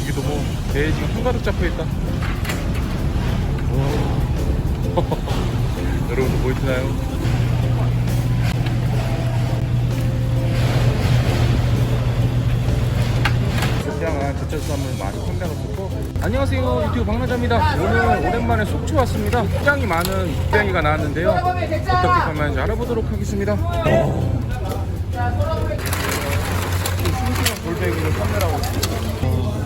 여기도 뭐 배에 지금 한가득 잡혀 있다. 와. 여러분들 보이시나요? 시장은 제철수산물 많이 판매하고 있고. 안녕하세요. 유튜브 박나자입니다. 오늘 오랜만에 속초 왔습니다. 굉장히 많은 고양이가 나왔는데요. 어떻게 판매하는지 알아보도록 하겠습니다. 싱싱한 골뱅이를 판매하고 있습니다 어,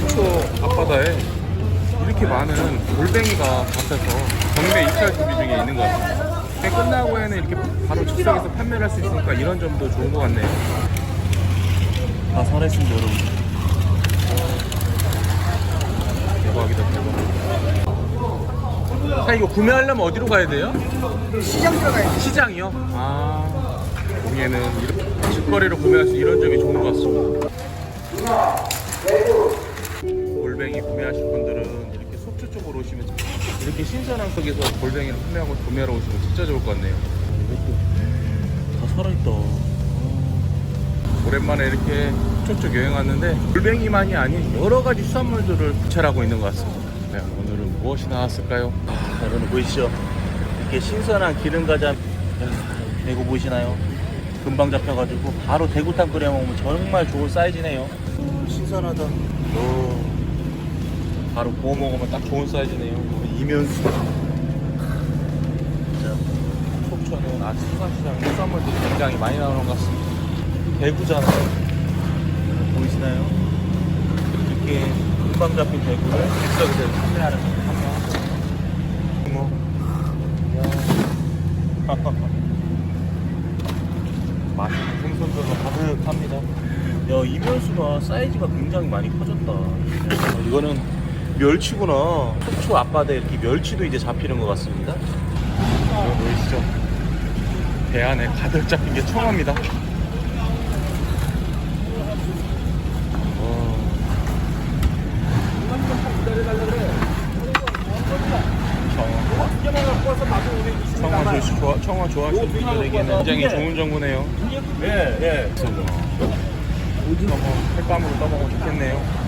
속초 앞바다에 이렇게 많은 골뱅이가 잡혀서 경매 입찰 준비 중에 있는 것 같아요 회 끝나고 에는 이렇게 바로 즉석에서 판매를 할 수 있으니까 이런 점도 좋은 것 같네요 다 살아있습니다 여러분 대박이다 대박 자 이거 구매하려면 어디로 가야 돼요? 시장 들어가야 돼. 시장이요? 아 여기에는 이렇게 직거래로 구매할 수 이런 점이 좋은 것 같습니다. 골뱅이 구매하실 분들은 이렇게 속초 쪽으로 오시면 이렇게 신선한 속에서 골뱅이를 구매하고 구매하러 오시면 진짜 좋을 것 같네요. 다 살아있다. 오랜만에 이렇게 속초 쪽 여행 왔는데 골뱅이만이 아닌 여러 가지 수산물들을 구찰하고 있는 것 같습니다. 네, 오늘은 무엇이 나왔을까요? 자 여러분 보이시죠? 이렇게 신선한 기름가자 대구 보이시나요 금방 잡혀가지고 바로 대구탕 끓여 먹으면 정말 좋은 사이즈네요 신선하다 오, 바로 구워 먹으면 딱 좋은 사이즈네요. 이면수. 진짜 속초는 아직 수산시장 수산물들이 굉장히 많이 나오는 것 같습니다. 대구잖아요. 보이시나요 이렇게 금방 잡힌 대구를 즉석에서 판매하는 판매하고 뭐, 맛있는 생선들로 가득합니다. 야 이면수가 사이즈가 굉장히 많이 커졌다 야, 이거는 멸치구나 속초 앞바다에 이렇게 멸치도 이제 잡히는 것 같습니다 이거 보이시죠? 배 안에 가득 잡힌 게 청어입니다. 청어 좋아하시, 좋아, 좋아하시는 분들에게는 굉장히 좋은 정보네요. 예, 예. 청어 햇밤으로 떠먹으면 좋겠네요.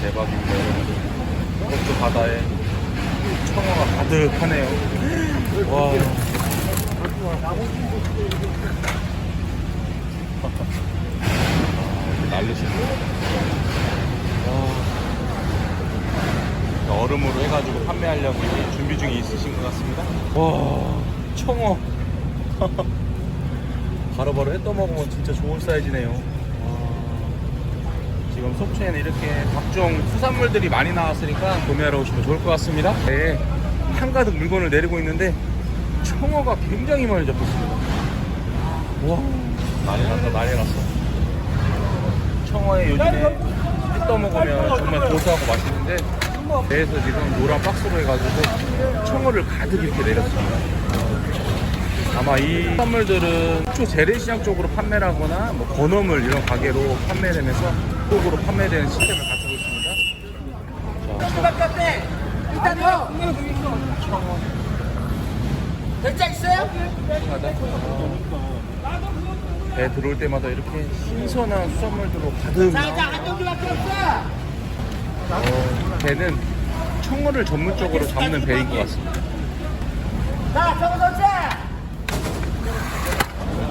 대박입니다, 여러분들. 이것도 바다에 청어가 가득하네요. 와. 아, 난리시네. 와. 얼음으로 해가지고 판매하려고 준비 중에 있으신 것 같습니다. 와, 청어. 바로바로 해 떠 먹으면 진짜 좋은 사이즈네요. 와. 지금 속초에는 이렇게 각종 수산물들이 많이 나왔으니까 구매하러 오시면 좋을 것 같습니다. 네, 한가득 물건을 내리고 있는데 청어가 굉장히 많이 잡혔습니다. 와, 난리 났다, 난리 났어. 청어에 요즘에 해 떠먹으면 정말 고소하고 맛있는데 배에서 지금 노란 박스로 해가지고 청어를 가득 이렇게 내렸습니다. 아마 이 선물들은 초 재래시장 쪽으로 판매를 하거나 뭐 건어물 이런 가게로 판매되면서 쪽으로 판매되는 시스템을 가지고 있습니다. 없네. 일단 요. 결자 있어요? 배 들어올 때마다 이렇게 신선한 수산물들로 가득 자, 자, 한 종류밖에 없어. 어, 배는 청어를 전문적으로 잡는 배인 것 같습니다.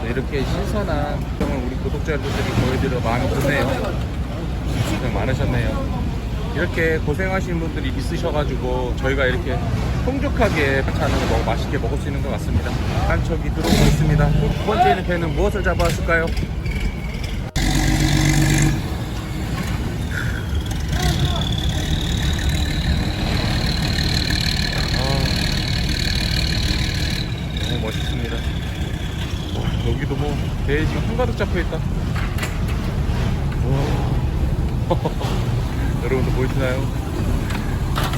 이렇게 신선한 점을 우리 구독자분들이 보여드려 마음이 좋네요. 고생 많으셨네요. 이렇게 고생하신 분들이 있으셔가지고 저희가 이렇게 풍족하게 반찬을 먹, 맛있게 먹을 수 있는 것 같습니다. 한척이 들어오고 있습니다. 두 번째는 배는 무엇을 잡아왔을까요? 아, 너무 멋있습니다. 와, 여기도 뭐 배에 지금 한가득 잡혀 있다. 와. 여러분들 보이시나요?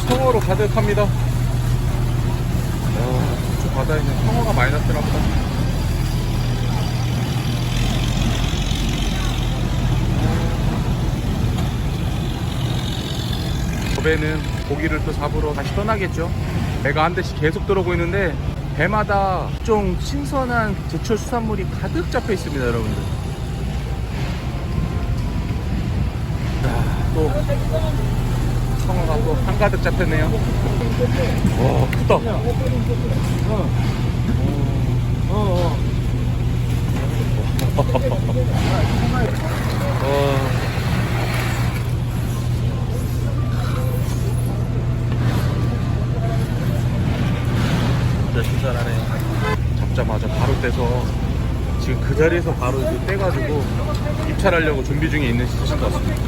청어로 가득합니다. 야, 저 바다에는 청어가 많이 났더나 보다. 저 배는 고기를 또 잡으러 다시 떠나겠죠. 배가 한 대씩 계속 들어오고 있는데 배마다 좀 신선한 제철 수산물이 가득 잡혀 있습니다, 여러분들. 자, 또 청어가 또 한가득 잡혔네요. 와, 크다. 와. 신선하네. 잡자마자 바로 떼서 지금 그 자리에서 바로 떼가지고 입찰하려고 준비 중에 있는 시신 것 같습니다.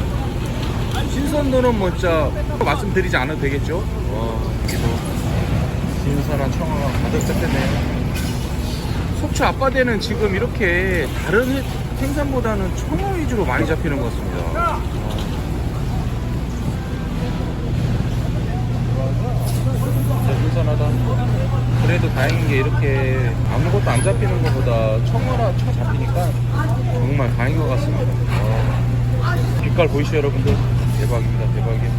신선도는 뭐 진짜 말씀드리지 않아도 되겠죠? 와, 여기도 신선한 청어가 가득 잡혔네요. 속초 앞바다는 지금 이렇게 다른 해- 생산보다는 청어 위주로 많이 잡히는 것 같습니다. 다행인 게 이렇게 아무것도 안 잡히는 것보다 청어라 쳐 잡히니까 정말 다행인 것 같습니다. 와, 빛깔 보이시죠 여러분들? 대박입니다 대박이에요.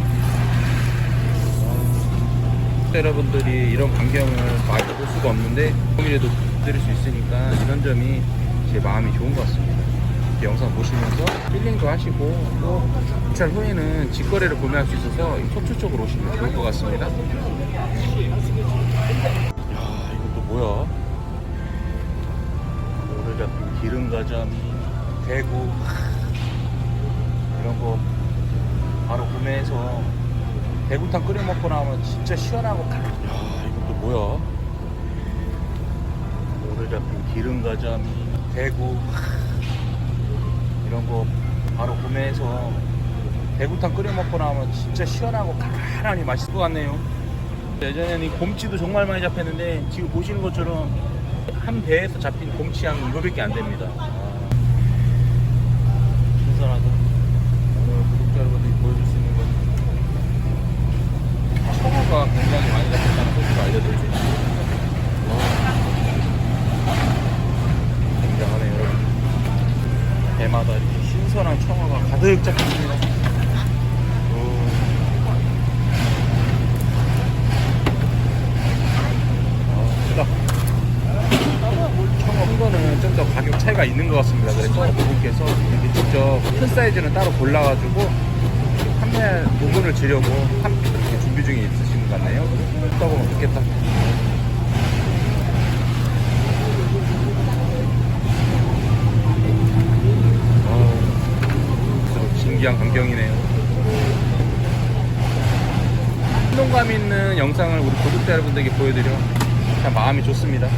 와, 여러분들이 이런 광경을 많이 볼 수가 없는데 조금이라도 드릴 수 있으니까 이런 점이 제 마음이 좋은 것 같습니다. 영상 보시면서 힐링도 하시고 또 입찰 후에는 직거래를 구매할 수 있어서 이 속초 쪽으로 오시면 좋을 것 같습니다. 뭐야? 오늘 잡힌 기름 가자미, 대구 이런 거 바로 구매해서 대구탕 끓여 먹고 나면 진짜 시원하고 야 이것도 뭐야? 오늘 잡힌 기름 가자미, 대구 이런 거 바로 구매해서 대구탕 끓여 먹고 나면 진짜 시원하고 가라니 맛있을 것 같네요. 예전에는 이 곰치도 정말 많이 잡혔는데 지금 보시는 것처럼 한 배에서 잡힌 곰치 양 이거밖에 안 됩니다. 아, 신선하다. 오늘 구독자 여러분들이 보여줄 수 있는 건 청어가 굉장히 많이 잡혔다는 소식을 알려드리죠. 굉장하네요, 여러분. 배마다 이렇게 신선한 청어가 가득 잡혔습니다. 오. 아, 크다. 청어 큰 거는 좀 더 가격 차이가 있는 것 같습니다. 그래서 그분께서 이렇게 직접 큰 사이즈는 따로 골라가지고 판매 부분을 주려고 한- 이렇게 준비 중에 있으신 것 같네요. 먹다 보면 좋겠다. 어, 신기한 광경이네요. 운동감 있는 영상을 우리 구독자 여러분들에게 보여드려 참 마음이 좋습니다.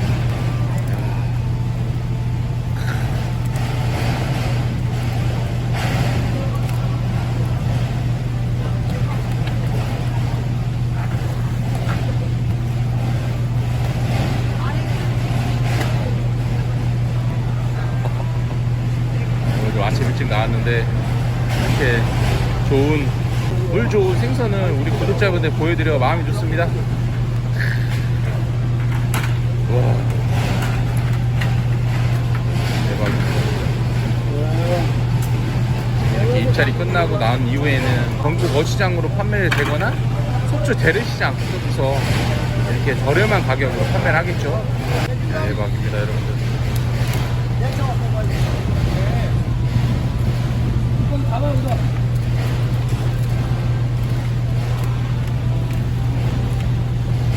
오늘도 아침 나왔는데 이렇게 좋은 물 좋은 생선을 우리 구독자분들 보여드려 마음이 좋습니다. 와. 이렇게 입찰이 끝나고 난 이후에는 전국 어시장으로 판매를 되거나 속초 재래시장 쪽에서 이렇게 저렴한 가격으로 판매를 하겠죠. 대박입니다, 여러분들.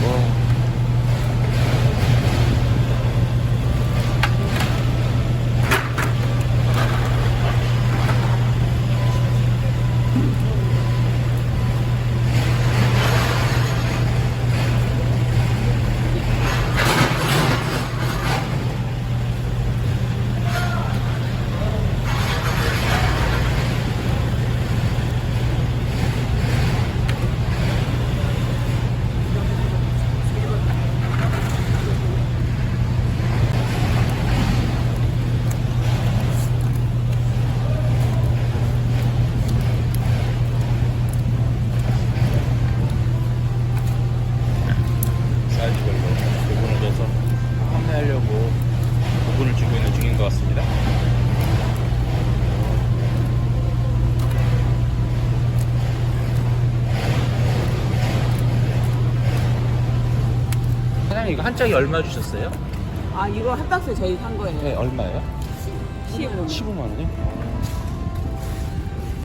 와. 사이즈별로 구분을 줘서 판매하려고 구분을 주고 같습니다. 사장님 이거 한 짝이 얼마 주셨어요? 아 이거 한 박스 저희 산 거예요. 네, 얼마예요? 15분. 15만 원이요?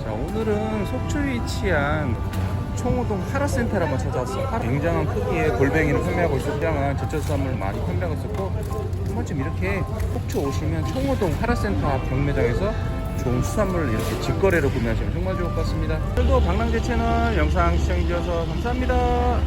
자, 오늘은 속초에 위치한 청호동 파라센터를 한번 찾아왔어요. 굉장한 크기의 골뱅이를 판매하고 있었고, 다양한 제철 수산물을 많이 판매하고 있었고, 한 번쯤 이렇게 속초 오시면 청호동 파라센터 앞 경매장에서 좋은 수산물을 이렇게 직거래로 구매하시면 정말 좋을 것 같습니다. 오늘도 방랑제 채널 영상 시청해주셔서 감사합니다.